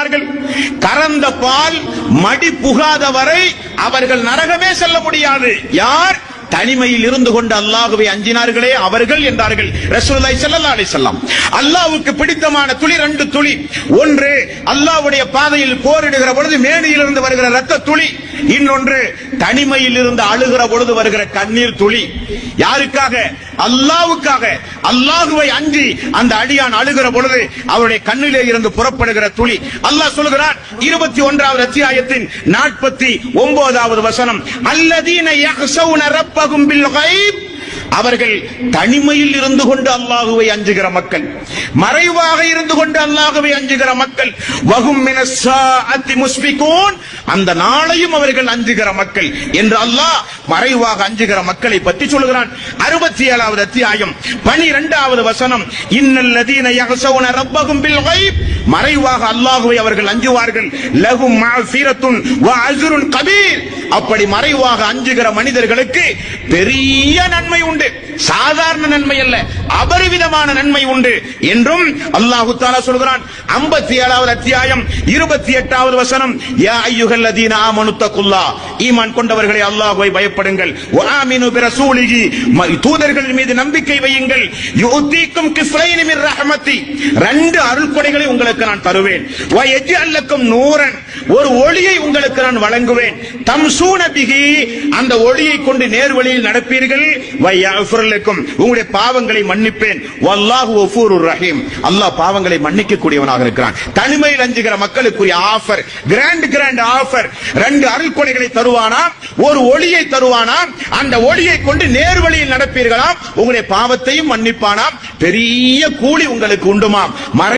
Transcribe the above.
சொன்னார்கள் கறந்த பால் மடி புகாத வரை அவர்கள் நரகமே செல்ல முடியாது. யார்? தனிமையில் இருந்து கொண்டு அல்லாஹுவை அஞ்சினார்களே அவர்கள் என்றார்கள் ரசூலுல்லாஹி ஸல்லல்லாஹு அலைஹி வஸல்லம். அல்லாஹ்வுக்கு பிடித்தமான துளி ரெண்டு துளி. ஒன்று அல்லாஹ்வுடைய பாதையில் போரிடுகிற பொழுது மேடையில் இருந்து வருகிற ரத்த துளி. இன்னொன்று தனிமையில் இருந்து அழுகிற பொழுது வருகிற கண்ணீர் துளி. யாருக்காக? அல்லாவுக்காக அல்லாஹுவை அஞ்சி அந்த அடியான் அழுகிற பொழுது அவருடைய கண்ணிலே இருந்து புறப்படுகிற துளி. அல்லாஹ் சொல்கிறார் இருபத்தி ஒன்றாவது அத்தியாயத்தின் நாற்பத்தி ஒன்பதாவது வசனம் அல்லதீன யஹ்ஷவுன ரப்பகும் பில் கைப் அவர்கள் தனிமையில் இருந்து கொண்டு அல்லாஹுவை அஞ்சுகிற மக்கள் மறைவாக இருந்து கொண்டு அல்லாஹுவை அஞ்சுகிற மக்கள் வகும் முஸ்பிகோன் அந்த நாளையும் அவர்கள் அஞ்சுகிற மக்கள் என்று அல்லாஹ் மறைவாக அஞ்சுகிற மக்களை பற்றி சொல்கிறான். அறுபத்தி ஏழாவது அத்தியாயம் பனிரெண்டாவது வசனம் இன்னல்லதீன யஹ்ஷவுன ரப்பகும் பில் வைப் மறைவாக அல்லாஹுவை அவர்கள் அஞ்சுவார்கள். லகும் மஃபிரத்துன் வ அஜ்ருன் கபீர் அப்படி மறைவாக அஞ்சுகிற மனிதர்களுக்கு பெரிய நன்மை உண்டு. சாதாரண நன்மை அல்ல அபரிவிதமான நன்மை உண்டு என்றும் அல்லாஹு தாலா சொல்கிறான். 57 ஏழாவது அத்தியாயம் இருபத்தி எட்டாவது வசனம் யா ஐயுகல் லதீன ஆமனு தக்குல்லா ஈமான் கொண்டவர்களை அல்லாஹுவை பயப்படுங்கள். வாமினு ஆமினு பிரசூலிஹி. ம- தூதர்களின் மீது நம்பிக்கை வையுங்கள். யுத்தீக்கும் கிஃப்லைனி மிர் ரஹமத்தி. ரெண்டு அருள் கொடைகளை உங்களுக்கு நான் தருவேன். வயஜி அல்லக்கும் நூரன் ஒரு ஒளியை உங்களுக்கு நான் வழங்குவேன். தம் சூனபிகி அந்த ஒளியை கொண்டு நேர்வழியில் நடப்பீர்கள். வ உங்களுடைய பாவங்களை மன்னிப்பேன். வல்லாஹு ஒஃபூர் ரஹீம். அல்லாஹ் பாவங்களை மன்னிக்க கூடியவனாக இருக்கிறான். தனிமையில் அஞ்சுகிற மக்களுக்குரிய ஆஃபர் கிராண்ட் கிராண்ட் ஆஃபர். ரெண்டு அருள் கொடைகளை தருவானாம் ஒரு ஒளியை தருவானா? அந்த ஒளியை கொண்டு நேர்வழியில் நடப்பீர்களாம் உங்களுடைய பாவத்தையும் மன்னிப்பானாம் பெரிய கூலி உங்களுக்கு உண்டுமாம். மறை